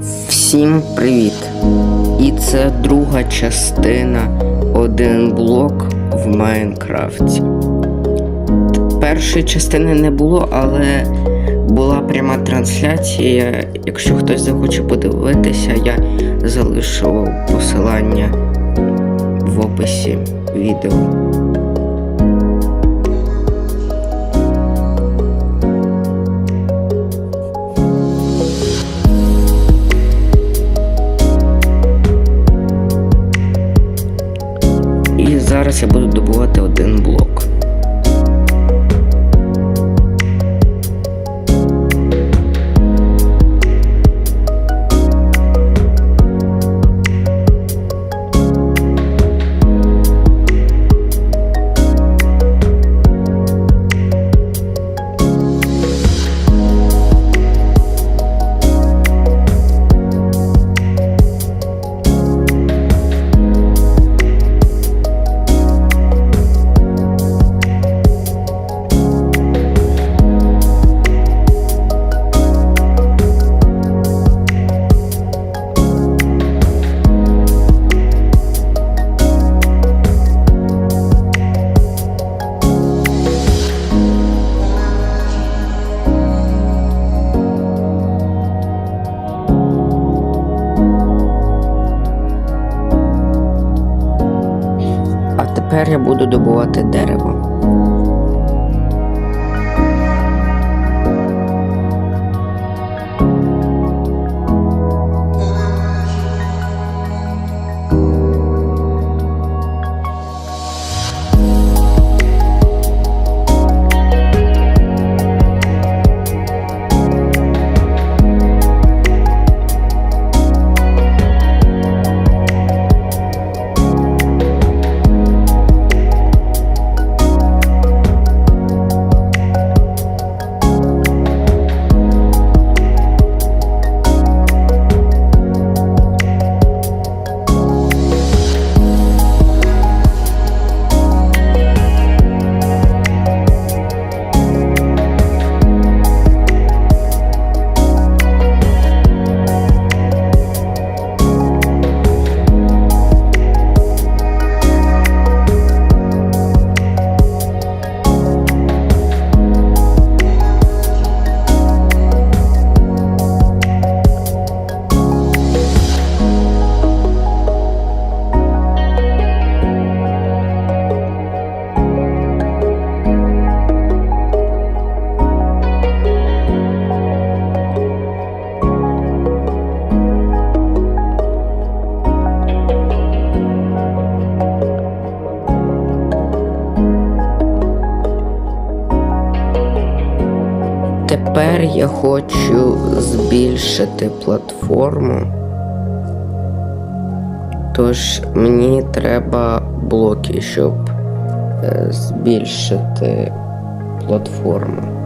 Всім привіт! І це друга частина один блок в Майнкрафті. Першої частини не було, але була пряма трансляція. Якщо хтось захоче подивитися, я залишу посилання в описі відео. Я буду добувати один блок. Тепер я буду добувати дерево. Я хочу збільшити платформу. Тож мені треба блоки, щоб е, збільшити платформу.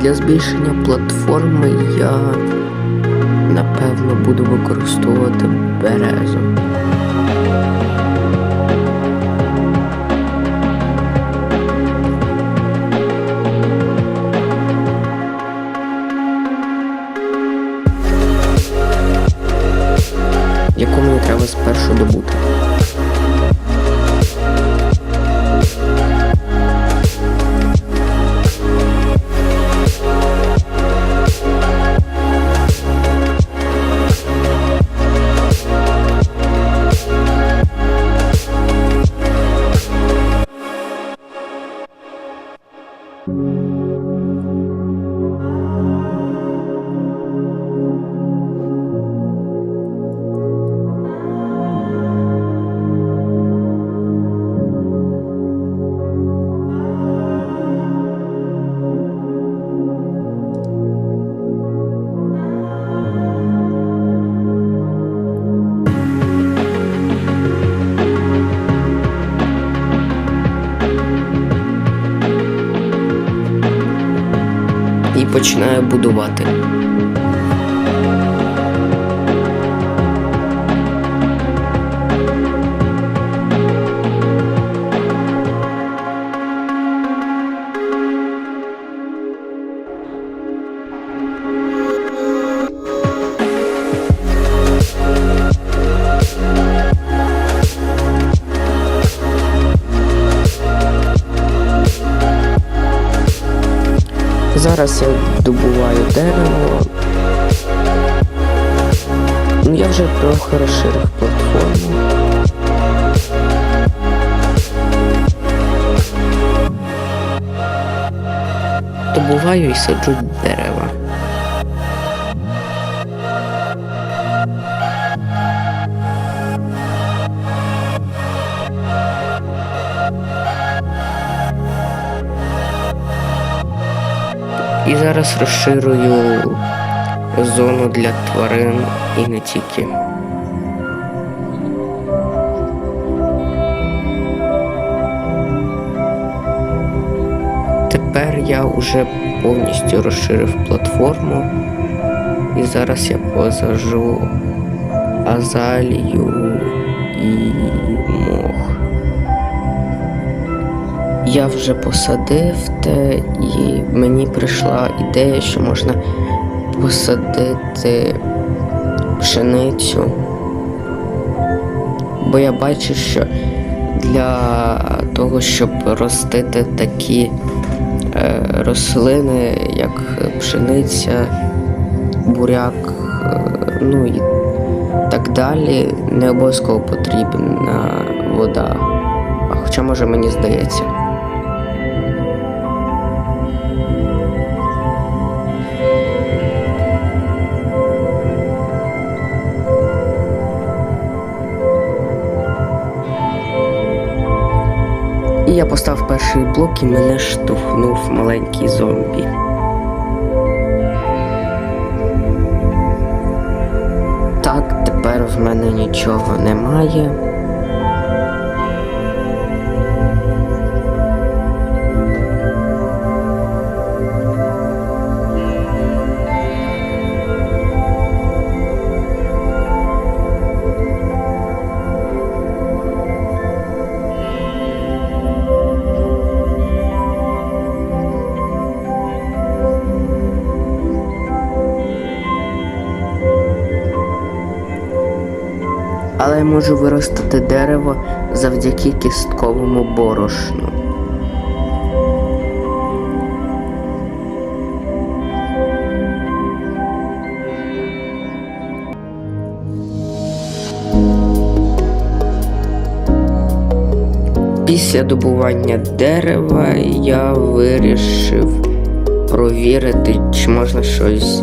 Для збільшення платформи я напевно буду використовувати березу. Яку мені треба спершу добути. І починаю будувати. Зараз я добуваю дерево. Ну, я вже трохи розширив платформу. Добуваю і саджу дерева. І зараз розширюю зону для тварин і не тільки. Тепер я вже повністю розширив платформу і зараз я посажу азалію Я вже посадив те, і мені прийшла ідея, що можна посадити пшеницю. Бо я бачу, що для того, щоб ростити такі е, рослини, як пшениця, буряк, е, ну і так далі, не обов'язково потрібна вода. А хоча може мені здається. Поставив перший блок і мене штовхнув маленький зомбі. Так, тепер в мене нічого немає. Можу виростити дерево завдяки кістковому борошну. Після добування дерева я вирішив провірити, чи можна щось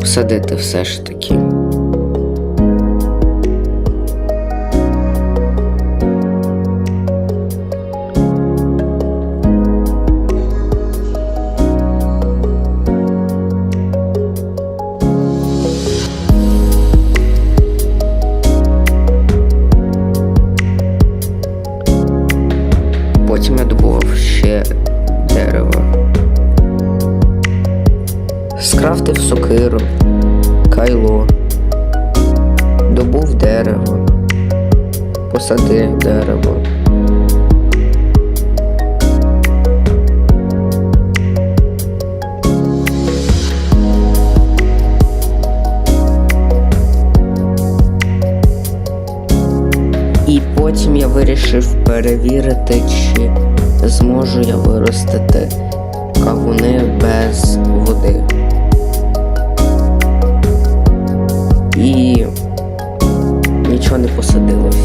посадити все ж таки. Вирішив перевірити, чи зможу я виростити кавуни без води. І нічого не посадилось.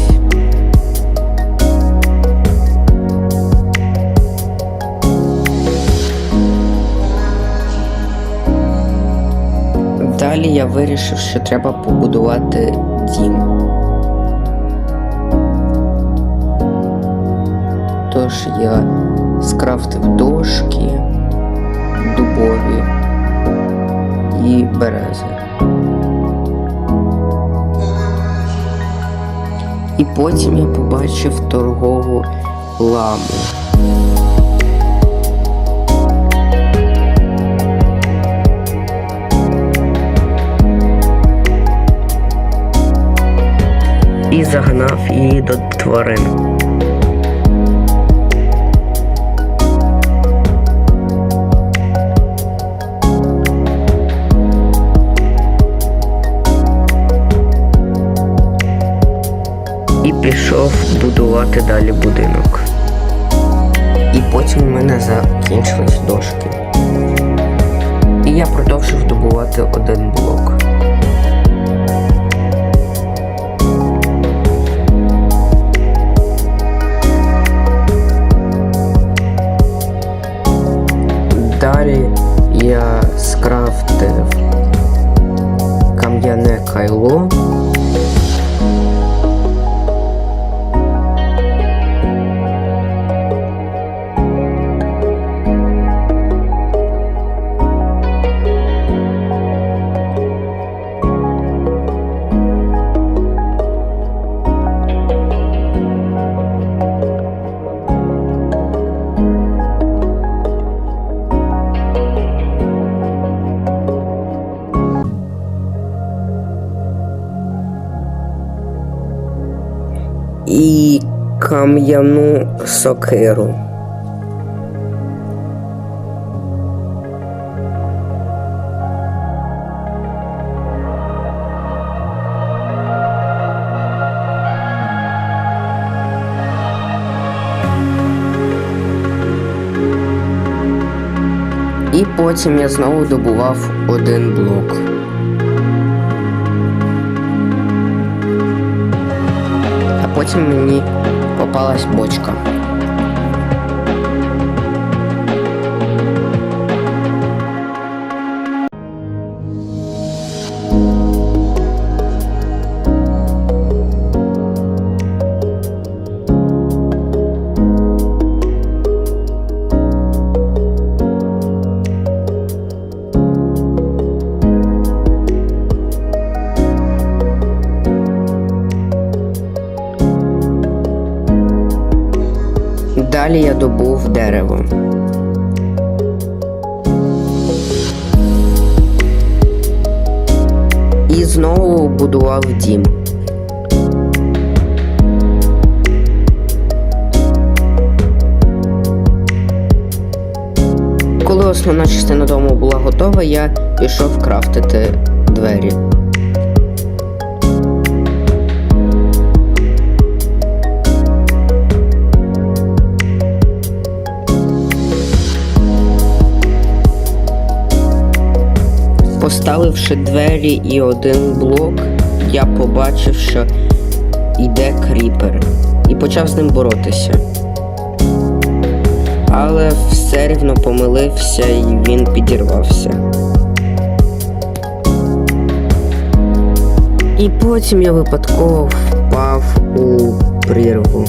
Далі я вирішив, що треба побудувати дім. Тож я скрафтив дошки, дубові і берези. І потім я побачив торгову ламу. І загнав її до тварин. Пішов будувати далі будинок. І потім у мене закінчились дошки. І я продовжив добувати один блок. Кам'яну сокиру. І потім я знову добував один блок. а потім мені попалась бочка. Далі я добув дерево. І знову будував дім. Коли основна частина дому була готова, я пішов крафтити двері. Поставивши двері і один блок, я побачив, що йде кріпер, і почав з ним боротися. Але все рівно помилився і він підірвався. І потім я випадково впав у прірву.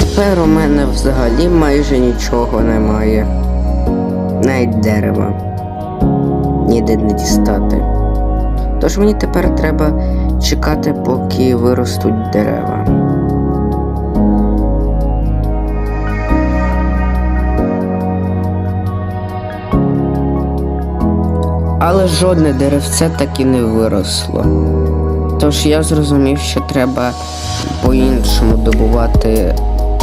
Тепер у мене взагалі майже нічого немає, навіть дерева ніде не дістати. Тож мені тепер треба чекати, поки виростуть дерева. Але жодне деревце так і не виросло. Тож я зрозумів, що треба по-іншому добувати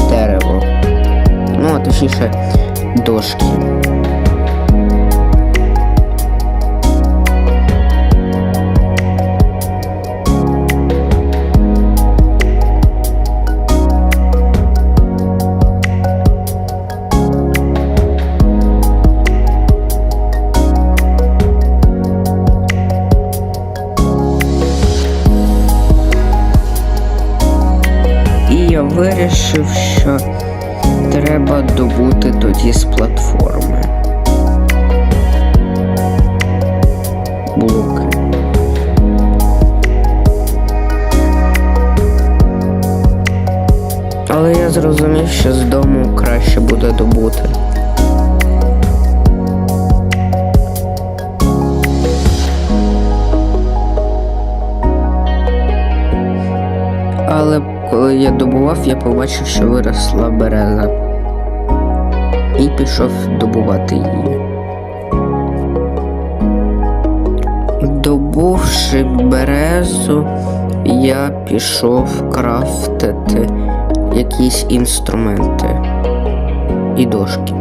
дерево. Ну, а точніше, дошки. Я вирішив, що треба добути тоді з платформи. Блоки. Але я зрозумів, що з дому краще буде добути. Коли я добував, я побачив, що виросла береза. І пішов добувати її. Добувши березу, я пішов крафтити якісь інструменти і дошки.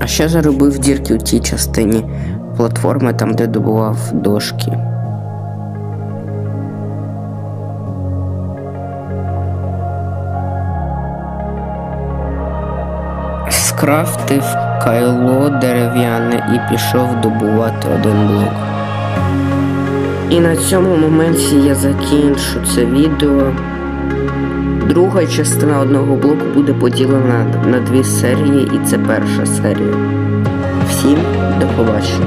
А ще заробив дірки у тій частині платформи, там де добував дошки. скрафтив кайло дерев'яне і пішов добувати один блок. І на цьому моменті я закінчу це відео. Друга частина одного блоку буде поділена на дві серії, і це перша серія. Всім до побачення.